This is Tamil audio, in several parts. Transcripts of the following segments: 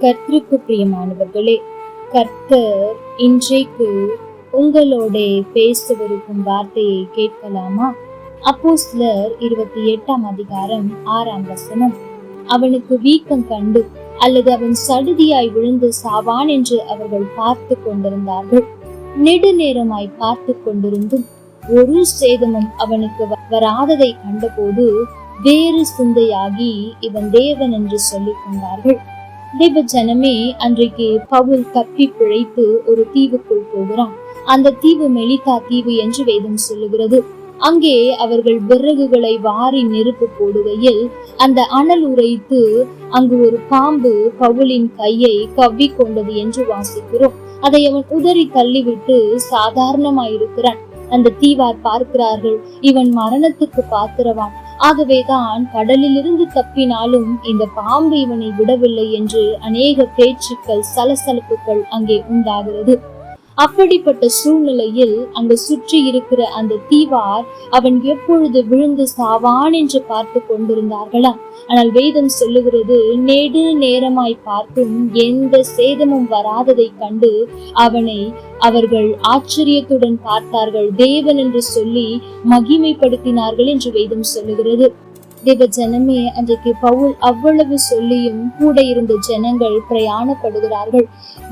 கர்த்தருக்கு பிரியமானவர்களே கர்த்தர் இன்றைக்கு உங்களோட பேசவிருக்கும் வார்த்தையை கேட்கலாமா? அப்போஸ்தலர் இருபத்தி எட்டாம் அதிகாரம் ஆறாம் வசனம். அவனுக்கு வீக்கம் கண்டு அல்லது அவன் சடுதியாய் விழுந்து சாவான் என்று அவர்கள் பார்த்து கொண்டிருந்தார்கள். நெடுநேரமாய் பார்த்து கொண்டிருந்தும் ஒரு சேதமும் அவனுக்கு வ- வராததை கண்டபோது வேறு சிந்தையாகி இவன் தேவன் என்று சொல்லிக் கொண்டார்கள். தேவ ஜனமே அன்றைக்கு பவுல் தப்பி பிழைத்து ஒரு தீவுக்குள் போகிறான். அந்த தீவு மெலிதா தீவு என்று வேதம் சொல்லுகிறது. அங்கே அவர்கள் விறகுகளை வாரி நெருப்பு போடுகையில் அந்த அனல் உரைத்து அங்கு ஒரு பாம்பு பவுலின் கையை கவ்வி கொண்டது என்று வாசிக்கிறோம். அதை அவன் உதறி தள்ளிவிட்டு சாதாரணமாயிருக்கிறான். அந்த தீவார் பார்க்கிறார்கள். இவன் மரணத்துக்கு பாத்திரவான். ஆகவேதான் கடலிலிருந்து தப்பினாலும் இந்த பாம்பு இவனை விடவில்லை என்று அநேக பேச்சுக்கள் சலசலப்புகள் அங்கே உண்டாகிறது. அப்படிப்பட்ட சூழ்நிலையில் அங்கு சுற்றி இருக்கிற அந்த தீவார் அவன் எப்பொழுது விழுந்து சாவான் என்று பார்த்து கொண்டிருந்தார்களா? ஆனால் வேதம் சொல்லுகிறது நெடு நேரமாய் பார்த்தும் எந்த சேதமும் வராததை கண்டு அவனை அவர்கள் ஆச்சரியத்துடன் பார்த்தார்கள். தேவன் என்று சொல்லி மகிமைப்படுத்தினார்கள் என்று வேதம் சொல்லுகிறது. தேவ ஜனமே அன்றைக்கு பவுல் அவ்வளவு சொல்லியும் கூட இருந்த ஜனங்கள் பிரயாணப்படுகிறார்கள்.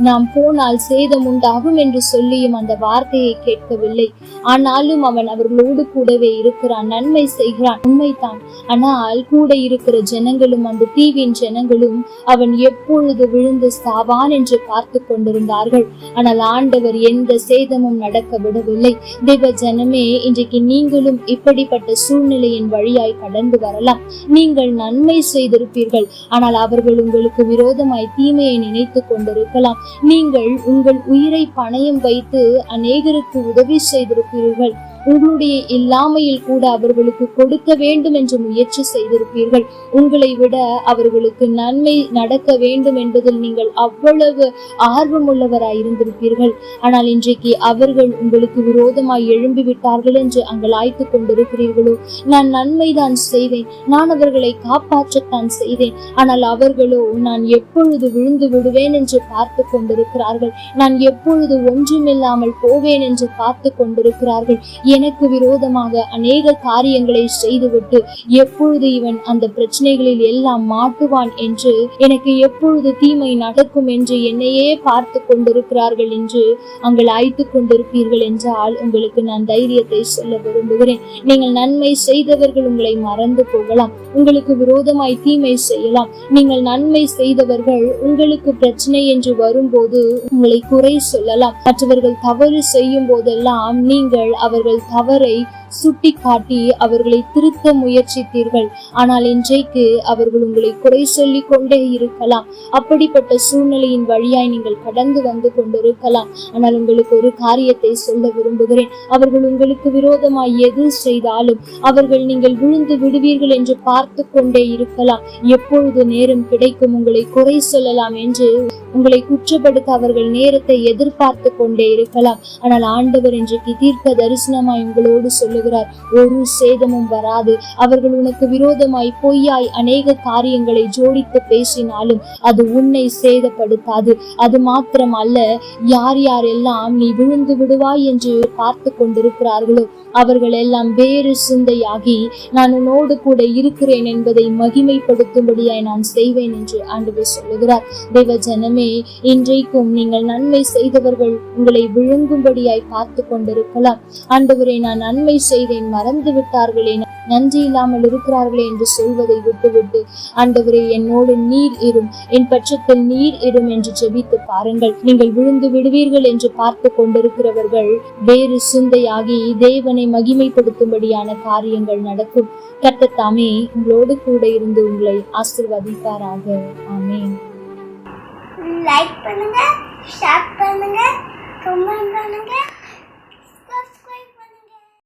நாம் போனால் சேதம் உண்டாகும் என்று சொல்லியும் அந்த வார்த்தையை கேட்கவில்லை. ஆனாலும் அவன் அவர்களோடு கூடவே இருக்கிறான் நன்மை செய்கிறான். உண்மைதான். ஆனால் கூட இருக்கிற ஜனங்களும் அந்த தீவின் ஜனங்களும் அவன் எப்பொழுது விழுந்து சாவான் என்று பார்த்து கொண்டிருந்தார்கள். ஆனால் ஆண்டவர் எந்த சேதமும் நடக்க விடவில்லை. தேவ ஜனமே இன்றைக்கு நீங்களும் இப்படிப்பட்ட சூழ்நிலையின் வழியாய் கடந்து வர வரலாம் நீங்கள் நன்மை செய்திருப்பீர்கள். ஆனால் அவர்கள் உங்களுக்கு விரோதமாய் தீமையை நினைத்து கொண்டிருக்கலாம். நீங்கள் உங்கள் உயிரை பணயம் வைத்து அநேகருக்கு உதவி செய்திருப்பீர்கள் உங்களுடைய இல்லாமையில் கூட அவர்களுக்கு கொடுக்க வேண்டும் என்று முயற்சி செய்திருப்பீர்கள். உங்களை விட அவர்களுக்கு நன்மை நடக்க வேண்டும் என்பதில் நீங்கள் அவ்வளவு ஆர்வமுள்ளவராய் இருந்திருப்பீர்கள். ஆனால் இன்றைக்கு அவர்கள் உங்களுக்கு விரோதமாய் எழும்பி விட்டார்கள் என்று அங்கலாய்த்து கொண்டிருக்கிறீர்களோ? நான் நன்மைதான் செய்தேன். நான் அவர்களை காப்பாற்றத்தான் செய்தேன். ஆனால் அவர்களோ நான் எப்பொழுது விழுந்து விடுவேன் என்று பார்த்து கொண்டிருக்கிறார்கள். நான் எப்பொழுது ஒன்றுமில்லாமல் போவேன் என்று பார்த்து கொண்டிருக்கிறார்கள். எனக்கு விரோதமாக அநேக காரியங்களை செய்துவிட்டு எப்பொழுது இவன் அந்த பிரச்சனைகளில் எல்லாம் மாட்டுவான் என்று எனக்கு எப்பொழுது தீமை நடக்கும் என்று என்னையே பார்த்து கொண்டிருக்கிறார்கள் என்று அங்கள் அழைத்து கொண்டிருப்பீர்கள் என்றால் உங்களுக்கு நான் தைரியத்தை சொல்ல விரும்புகிறேன். நீங்கள் நன்மை செய்தவர்கள் உங்களை மறந்து போகலாம். உங்களுக்கு விரோதமாய் தீமை செய்யலாம். நீங்கள் நன்மை செய்தவர்கள் உங்களுக்கு பிரச்சனை என்று வரும்போது உங்களை குறை சொல்லலாம். மற்றவர்கள் தவறு செய்யும் போதெல்லாம் நீங்கள் அவர்கள் தவறை சுட்டி காட்டி அவர்களை திருத்த முயற்சித்தீர்கள். ஆனால் இன்றைக்கு அவர்கள் உங்களை குறை சொல்லி கொண்டே இருக்கலாம். அப்படிப்பட்ட சூழ்நிலையின் வழியாய் நீங்கள் கடந்து வந்து கொண்டிருக்கலாம். ஆனால் உங்களுக்கு ஒரு காரியத்தை சொல்ல விரும்புகிறேன். அவர்கள் உங்களுக்கு விரோதமாய் எது செய்தாலும் அவர்கள் நீங்கள் விழுந்து விடுவீர்கள் என்று பார்த்து கொண்டே இருக்கலாம். எப்பொழுது நேரம் கிடைக்கும் உங்களை குறை சொல்லலாம் என்று உங்களை குற்றப்படுத்த அவர்கள் நேரத்தை எதிர்பார்த்து கொண்டே இருக்கலாம். ஆனால் ஆண்டவர் இன்றைக்கு தீர்க்க தரிசனமாய் உங்களோடு சொல்ல சொல்லுகிறார் ஒரு சேதமும் வராது. அவர்கள் உனக்கு விரோதமாய் பொய்யாய் அநேக காரியங்களை ஜோடித்து பேசினாலும் அது உன்னை சேதப்படுத்தாது. அது மாத்திரம் அல்ல யார் யாரெல்லாம் நீ விழுந்து விடுவாய் என்று பார்த்து கொண்டிருக்கிறார்களோ அவர்கள் எல்லாம் வேறு சிந்தையாகி நான் உன்னோடு கூட இருக்கிறேன் என்பதை மகிமைப்படுத்தும்படியாய் நான் செய்வேன் என்று ஆண்டவர் சொல்லுகிறார். தெய்வ ஜனமே இன்றைக்கும் நீங்கள் நன்மை செய்தவர்கள் உங்களை விழுங்கும்படியாய் பார்த்து கொண்டிருக்கலாம். ஆண்டவரே நான் நன்மை செய்தேன் மறந்து விட்டார்களே நன்றி இல்லாமல் இருக்கிறார்களே என்று சொல்வதை விட்டுவிட்டு ஆண்டவரே என்னோடு நீர் இரும் என் பட்சத்தில் நீர் இரும் என்று ஜெபித்து பாருங்கள். நீங்கள் விழுந்து விடுவீர்கள் என்று பார்த்து கொண்டிருக்கிறவர்கள் வேறு சிந்தையாகி தேவனை மகிமைப்படுத்தும்படியான காரியங்கள் நடக்கும். கர்த்தத்தாமே உங்களோடு கூட இருந்து உங்களை ஆசிர்வதிப்பாராக. ஆமே லைக் பண்ணுங்க ஷேர் பண்ணுங்க கமெண்ட் பண்ணுங்க.